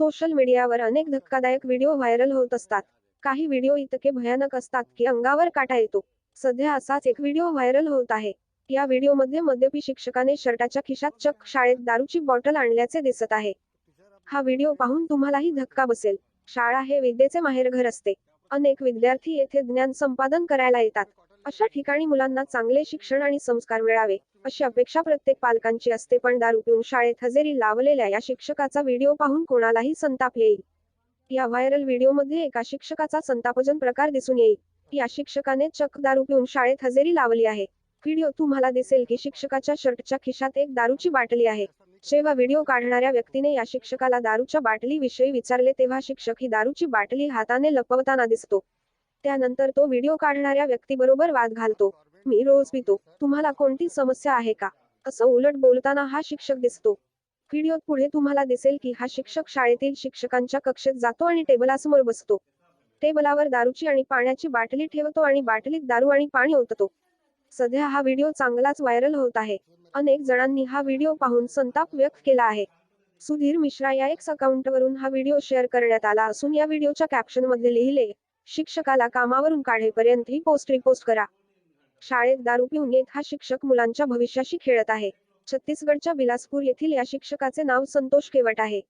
Social मीडियावर अनेक धक्कादायक व्हिडिओ व्हायरल होत असतात. काही व्हिडिओ इतके भयानक असतात की अंगावर काटा येतो. सध्या असाच एक व्हिडिओ व्हायरल होत आहे. या व्हिडिओमध्ये मद्यपी शिक्षकाने शर्टाच्या खिशात चक शाळेत दारूची बॉटल आणल्याचे दिसत आहे. हा व्हिडिओ पाहून तुम्हालाही धक्का बसेल. शाळा हे विद्येचे माहेरघर असते. अनेक विद्यार्थी येथे ज्ञान संपादन करायला येतात. अशा ठिकाणी मुलांना चांगले शिक्षण आणि संस्कार मिळावे अशी अपेक्षा प्रत्येक पालकांची असते. पण दारू पिऊन शाळेत हजेरी लावलेल्या या शिक्षकाचा व्हिडिओ पाहून कोणालाही संताप येईल. या व्हायरल व्हिडिओमध्ये एका शिक्षकाचा संतापजन प्रकार दिसून येईल. या शिक्षकाने चक दारू पिऊन शाळेत हजेरी लावली आहे. व्हिडिओ तुम्हाला दिसेल की शिक्षकाच्या शर्टच्या खिशात एक दारूची बाटली आहे. जेव्हा व्हिडिओ काढणाऱ्या व्यक्तीने या शिक्षकाला दारूच्या बाटलीविषयी विचारले तेव्हा शिक्षक ही दारूची बाटली हाताने लपवताना दिसतो. त्यानंतर तो व्हिडिओ काढणाऱ्या व्यक्तीबरोबर वाद घालतो. मी रोज पितो. तुम्हाला कोणती समस्या आहे का? असं उलट बोलताना हा शिक्षक दिसतो. व्हिडिओत पुढे तुम्हाला दिसेल की हा शिक्षक शाळेतील शिक्षकांच्या कक्षेत जातो आणि टेबलासमोर बसतो. टेबलावर दारूची आणि पाण्याची बाटली ठेवतो आणि बाटलीत दारू आणि पाणी ओततो. सध्या हा व्हिडिओ चांगलाच व्हायरल होत आहे. अनेक जणांनी हा व्हिडिओ पाहून संताप व्यक्त केला आहे. सुधीर मिश्रा या एक्स अकाउंटवरून हा व्हिडिओ शेअर करण्यात आला असून या व्हिडिओच्या कॅप्शनमध्ये लिहिले शिक्षकाला कामावरून काढेपर्यंत ही पोस्ट रिपोस्ट करा. शाळेत दारू पिऊन येत हा शिक्षक मुलांच्या भविष्याशी खेळत आहे. छत्तीसगडच्या बिलासपूर येथील या शिक्षकाचे नाव संतोष केवट आहे.